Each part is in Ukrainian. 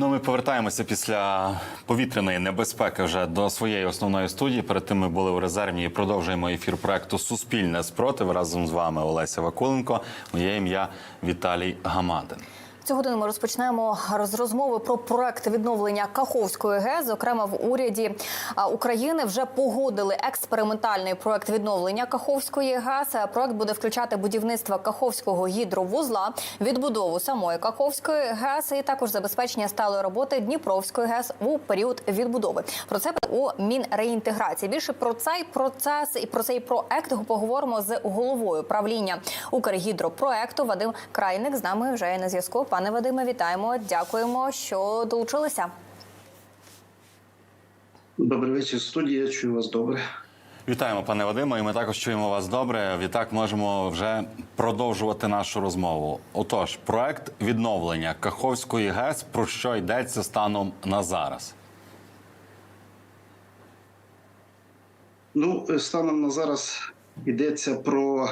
Ну, ми повертаємося після повітряної небезпеки вже до своєї основної студії. Перед тим ми були у резервні і продовжуємо ефір проекту Суспільне спротив разом з вами Олеся Вакуленко. Моє ім'я Віталій Гамадин. Цю годину ми розпочнемо з розмови про проект відновлення Каховської ГЕС. Зокрема, в уряді України вже погодили експериментальний проект відновлення Каховської ГЕС. Проект буде включати будівництво Каховського гідровузла, відбудову самої Каховської ГЕС і також забезпечення сталої роботи Дніпровської ГЕС у період відбудови. Про це у Мінреінтеграції. Більше про цей процес і про цей проект поговоримо з головою правління Укргідропроекту Вадим Крайник. З нами вже є на зв'язку. Пане Вадиме, вітаємо. Дякуємо, що долучилися. Добрий вечір, студія. Чую вас добре. Вітаємо, пане Вадиме, і ми також чуємо вас добре. Відтак можемо вже продовжувати нашу розмову. Отож, проект відновлення Каховської ГЕС про що йдеться станом на зараз? Ну, е, станом на зараз йдеться про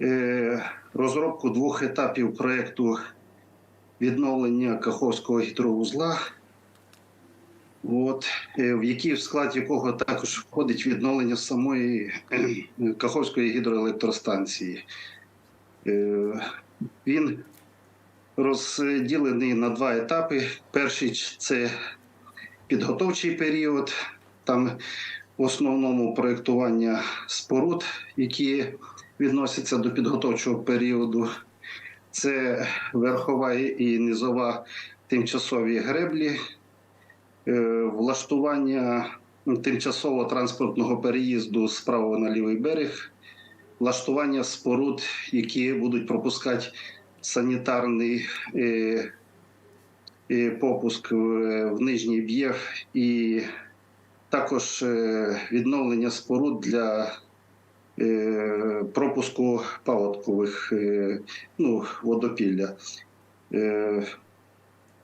е, розробку двох етапів проєкту відновлення Каховського гідровузла, от, е, в який в склад якого також входить відновлення самої е, Каховської гідроелектростанції. Е, він розділений на два етапи. Перший це підготовчий період. Там в основному проєктування споруд, які відносяться до підготовчого періоду. Це верхова і низова тимчасові греблі, е, влаштування тимчасового транспортного переїзду з правого на лівий берег, влаштування споруд, які будуть пропускати санітарний е, е, попуск в, нижній б'єг і також відновлення споруд для пропуску паводкових е, ну, водопілля. Е,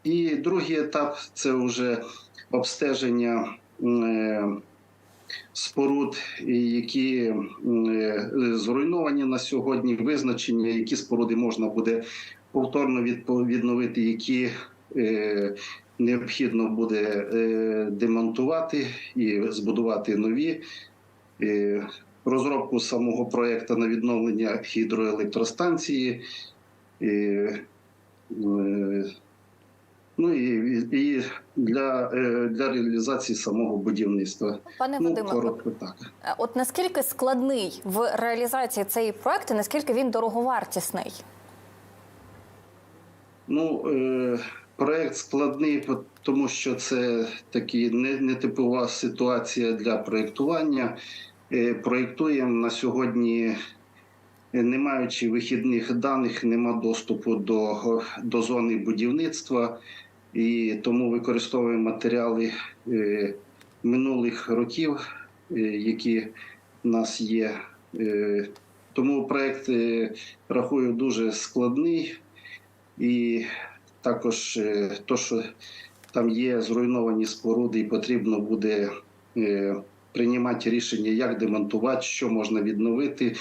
І другий етап це вже обстеження е, споруд, які е, зруйновані на сьогодні, визначення, які споруди можна буде повторно відновити, які е, необхідно буде е, демонтувати і збудувати нові. Розробку самого проєкту на відновлення гідроелектростанції. е, е, Ну і, і для, е, для реалізації самого будівництва. Пане Ну, Вадиме, коротко так. е, от наскільки складний в реалізації цей проект, і наскільки він дороговартісний? Ну, е, проект складний, тому що це такі не- нетипова ситуація для проєктування. Е, проєктуємо на сьогодні, е, не маючи вихідних даних, нема доступу до, до зони будівництва, і тому використовуємо матеріали е, минулих років, які в нас є. Тому проект е, рахую дуже складний. І також то, що там є зруйновані споруди, і потрібно буде приймати рішення, як демонтувати, що можна відновити.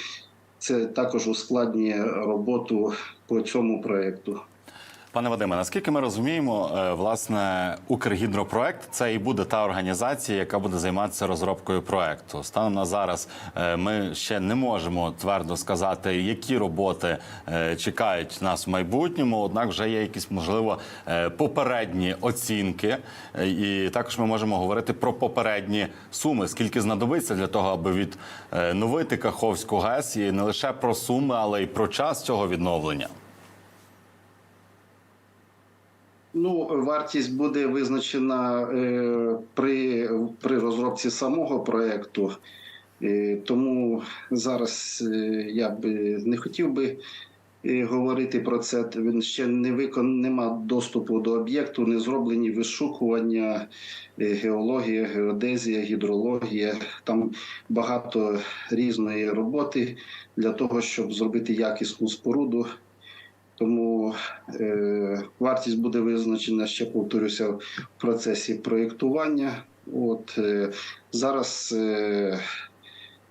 Це також ускладнює роботу по цьому проєкту. Пане Вадиме, наскільки ми розуміємо, е, власне, Укргідропроект це і буде та організація, яка буде займатися розробкою проекту. Станом на зараз е, ми ще не можемо твердо сказати, які роботи е, чекають нас в майбутньому. Однак вже є якісь можливо попередні оцінки, і також ми можемо говорити про попередні суми, скільки знадобиться для того, аби відновити Каховську ГЕС, і не лише про суми, але й про час цього відновлення. Ну, вартість буде визначена е, при, при розробці самого проєкту. Е, тому зараз е, я би не хотів би говорити про це. Він ще не викон, нема доступу до об'єкту, не зроблені вишукування, геологія, геодезія, гідрологія. Там багато різної роботи для того, щоб зробити якісну споруду. Тому е, вартість буде визначена ще повторюся в процесі проєктування. От е, зараз е,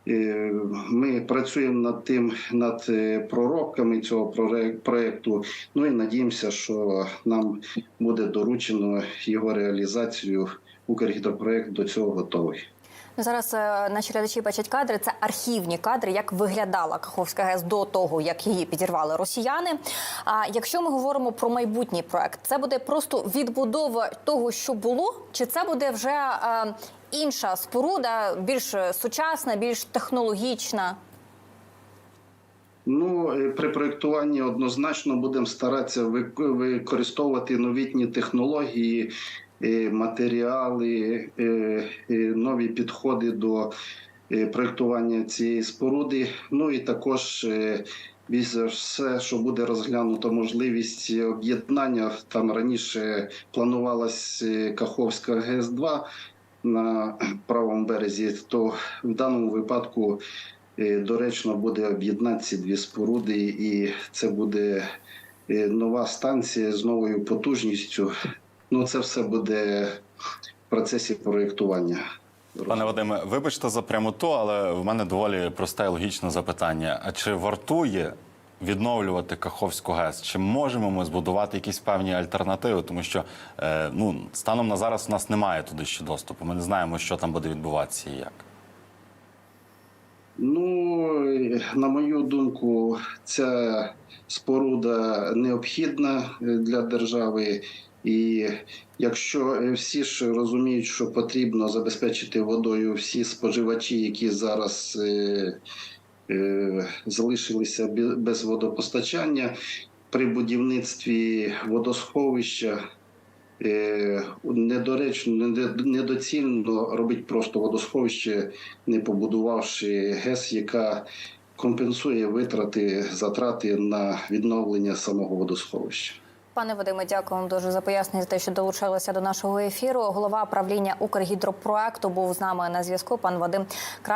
Е, Ми працюємо над тим, над е, проробками цього проекту. Ну і надіємося, що нам буде доручено його реалізацію. Укргідропроект до цього готовий. Ну, Зараз е, наші глядачі бачать кадри. Це архівні кадри, як виглядала Каховська ГЕС до того, як її підірвали росіяни. А якщо ми говоримо про майбутній проект, це буде просто відбудова того, що було, чи це буде вже е, інша споруда, більш сучасна, більш технологічна? Ну, е, при проєктуванні однозначно будемо старатися використовувати новітні технології, матеріали, е, е, нові підходи до е, проєктування цієї споруди. Ну і також е, більш все, що буде розглянуто можливість об'єднання. Там раніше планувалась е, Каховська ГЕС-2 на правому березі, то в даному випадку е, доречно буде об'єднати ці дві споруди, і це буде е, нова станція з новою потужністю. Ну, це все буде в процесі проєктування. Пане Вадиме, вибачте за прямоту, але в мене доволі просте і логічне запитання. А чи вартує відновлювати Каховську ГЕС? Чи можемо ми збудувати якісь певні альтернативи? Тому що е, ну, станом на зараз у нас немає туди ще доступу. Ми не знаємо, що там буде відбуватися і як. Ну, на мою думку, ця споруда необхідна для держави. І якщо е, всі ж розуміють, що потрібно забезпечити водою всі споживачі, які зараз е, е, залишилися бе- без водопостачання при будівництві водосховища. Е, Недоречно, недоцільно робити просто водосховище, не побудувавши ГЕС, яка компенсує витрати, затрати на відновлення самого водосховища. Пане Вадиме, дякую вам дуже за пояснення за те, що долучилися до нашого ефіру. Голова правління Укргідропроекту був з нами на зв'язку. Пан Вадим Край.